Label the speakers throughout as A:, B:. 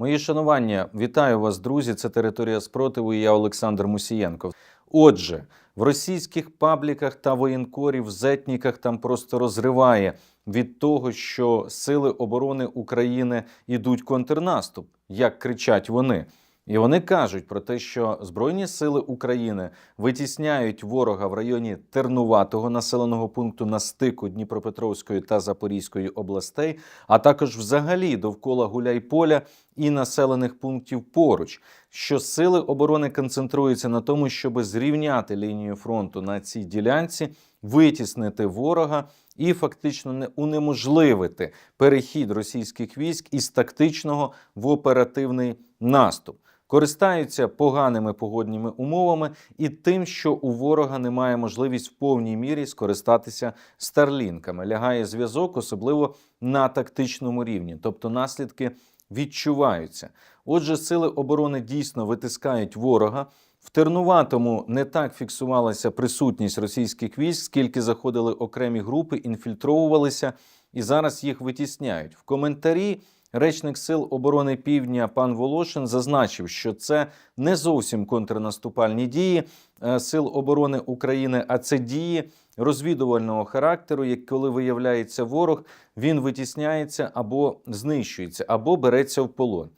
A: Мої шанування, вітаю вас, друзі. Це територія спротиву. і Я Олександр Мусієнко. Отже, в російських пабліках та воєнкорів, зетніках там просто розриває від того, що сили оборони України йдуть контрнаступ, як кричать вони. І вони кажуть про те, що Збройні сили України витісняють ворога в районі Тернуватого населеного пункту на стику Дніпропетровської та Запорізької областей, а також взагалі довкола Гуляйполя і населених пунктів поруч. Що сили оборони концентруються на тому, щоб зрівняти лінію фронту на цій ділянці, витіснити ворога і фактично не унеможливити перехід російських військ із тактичного в оперативний наступ. Користаються поганими погодніми умовами і тим, що у ворога немає можливість в повній мірі скористатися старлінками. Лягає зв'язок, особливо на тактичному рівні, тобто наслідки відчуваються. Отже, сили оборони дійсно витискають ворога. В Тернуватому не так фіксувалася присутність російських військ, скільки заходили окремі групи, інфільтровувалися і зараз їх витісняють. В коментарі речник Сил оборони Півдня пан Волошин зазначив, що це не зовсім контрнаступальні дії е, Сил оборони України, а це дії розвідувального характеру, як коли виявляється ворог, він витісняється або знищується, або береться в полон.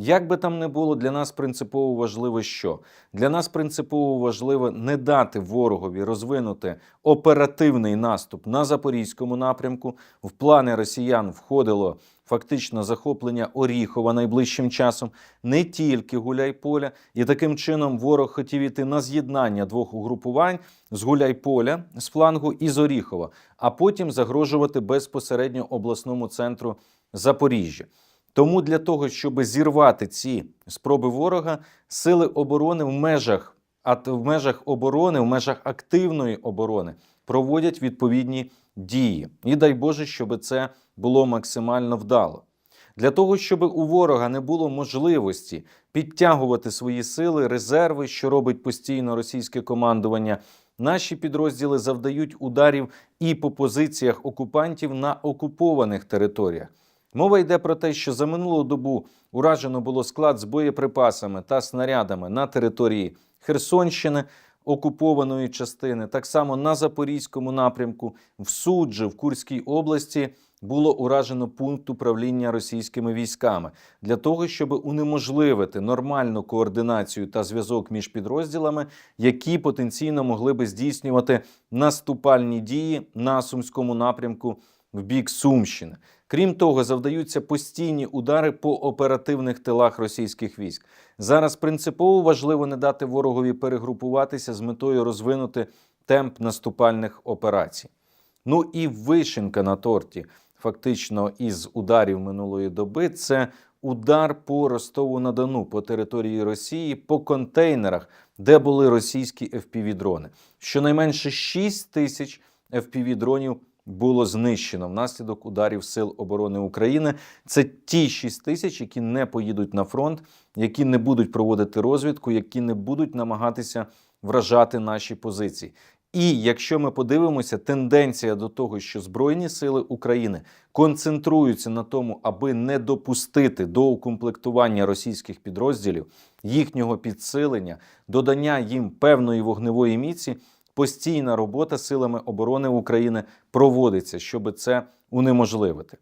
A: Як би там не було, для нас принципово важливо що? Для нас принципово важливо не дати ворогові розвинути оперативний наступ на запорізькому напрямку. В плани росіян входило фактично захоплення Оріхова найближчим часом, не тільки Гуляйполя. І таким чином ворог хотів іти на з'єднання двох угрупувань з Гуляйполя з флангу і з Оріхова, а потім загрожувати безпосередньо обласному центру Запоріжжя. Тому для того, щоб зірвати ці спроби ворога, сили оборони в межах в межах оборони, в межах активної оборони проводять відповідні дії. І дай Боже, щоб це було максимально вдало. Для того, щоб у ворога не було можливості підтягувати свої сили, резерви, що робить постійно російське командування, наші підрозділи завдають ударів і по позиціях окупантів на окупованих територіях. Мова йде про те, що за минулу добу уражено було склад з боєприпасами та снарядами на території Херсонщини, окупованої частини, так само на Запорізькому напрямку, в Суджі, в Курській області. Було уражено пункт управління російськими військами для того, щоб унеможливити нормальну координацію та зв'язок між підрозділами, які потенційно могли би здійснювати наступальні дії на сумському напрямку в бік Сумщини. Крім того, завдаються постійні удари по оперативних тилах російських військ. Зараз принципово важливо не дати ворогові перегрупуватися з метою розвинути темп наступальних операцій. Ну і вишенка на торті, фактично, із ударів минулої доби, це удар по Ростову на Дону по території Росії по контейнерах, де були російські FPV-дрони. Щонайменше 6 тисяч FPV-дронів було знищено внаслідок ударів Сил оборони України. Це ті 6 тисяч, які не поїдуть на фронт, які не будуть проводити розвідку, які не будуть намагатися вражати наші позиції. І якщо ми подивимося, тенденція до того, що Збройні сили України концентруються на тому, аби не допустити до укомплектування російських підрозділів, їхнього підсилення, додання їм певної вогневої міці, постійна робота силами оборони України проводиться, щоб це унеможливити.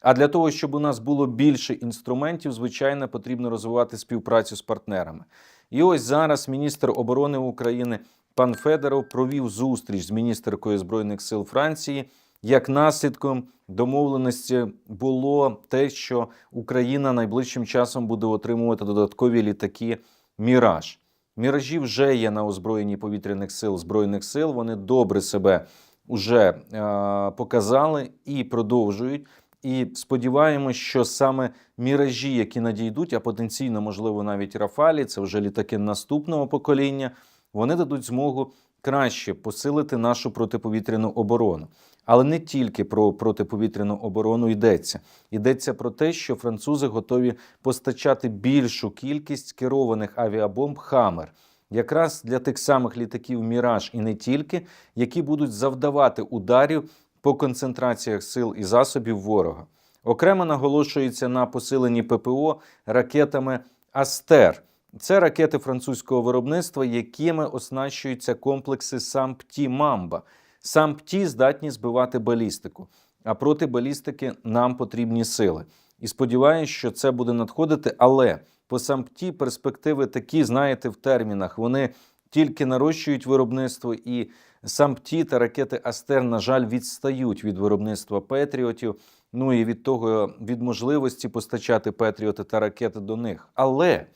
A: А для того, щоб у нас було більше інструментів, звичайно, потрібно розвивати співпрацю з партнерами. І ось зараз міністр оборони України пан Федоров провів зустріч з міністеркою збройних сил Франції. Як наслідком домовленості було те, що Україна найближчим часом буде отримувати додаткові літаки Міраж. Міражі вже є на озброєнні повітряних сил збройних сил. Вони добре себе вже е, показали і продовжують. І сподіваємось, що саме міражі, які надійдуть, а потенційно, можливо, навіть Рафалі, це вже літаки наступного покоління, вони дадуть змогу краще посилити нашу протиповітряну оборону. Але не тільки про протиповітряну оборону йдеться. Йдеться про те, що французи готові постачати більшу кількість керованих авіабомб Хамер. Якраз для тих самих літаків Міраж і не тільки, які будуть завдавати ударів по концентраціях сил і засобів ворога. Окремо наголошується на посиленні ППО ракетами Астер. Це ракети французького виробництва, якими оснащуються комплекси САМПТІ Мамба. САМПТІ здатні збивати балістику, а проти балістики нам потрібні сили. І сподіваюся, що це буде надходити, але по САМПТІ перспективи такі, знаєте, в термінах. Вони тільки нарощують виробництво, і САМПТІ та ракети Астер, на жаль, відстають від виробництва Петріотів. Ну і від того від можливості постачати Петріоти та ракети до них. Але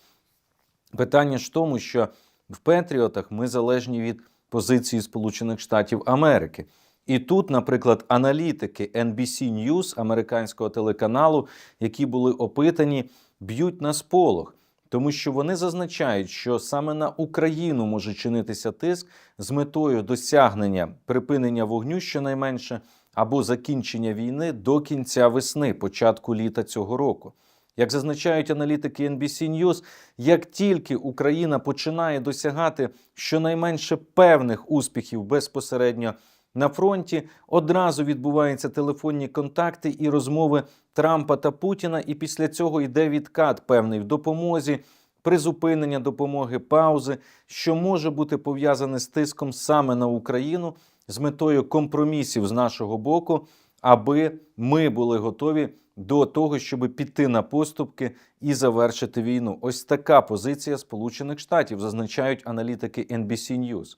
A: питання ж в тому, що в Петріотах ми залежні від позиції Сполучених Штатів Америки. І тут, наприклад, аналітики NBC News американського телеканалу, які були опитані, б'ють на сполох, тому що вони зазначають, що саме на Україну може чинитися тиск з метою досягнення припинення вогню щонайменше або закінчення війни до кінця весни, початку літа цього року. Як зазначають аналітики NBC News, як тільки Україна починає досягати щонайменше певних успіхів безпосередньо на фронті, одразу відбуваються телефонні контакти і розмови Трампа та Путіна, і після цього йде відкат певний в допомозі, призупинення допомоги, паузи, що може бути пов'язане з тиском саме на Україну з метою компромісів з нашого боку, аби ми були готові до того, щоб піти на поступки і завершити війну. Ось така позиція Сполучених Штатів зазначають аналітики NBC News.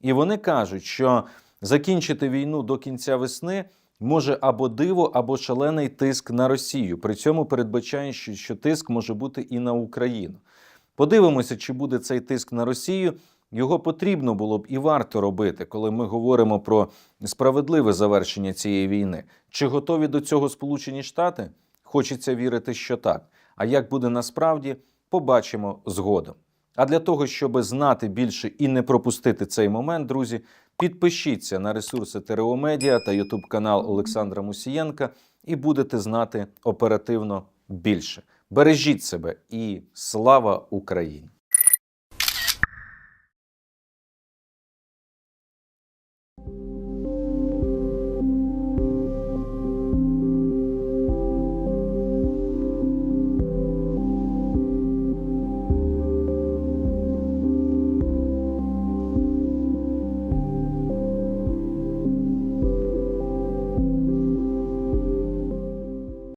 A: І вони кажуть, що закінчити війну до кінця весни може або диво, або шалений тиск на Росію. При цьому передбачає, що, тиск може бути і на Україну. Подивимося, чи буде цей тиск на Росію. Його потрібно було б і варто робити, коли ми говоримо про справедливе завершення цієї війни. Чи готові до цього Сполучені Штати? Хочеться вірити, що так. А як буде насправді, побачимо згодом. А для того, щоб знати більше і не пропустити цей момент, друзі, підпишіться на ресурси ТРО Медіа та Ютуб канал Олександра Мусієнка і будете знати оперативно більше. Бережіть себе і слава Україні!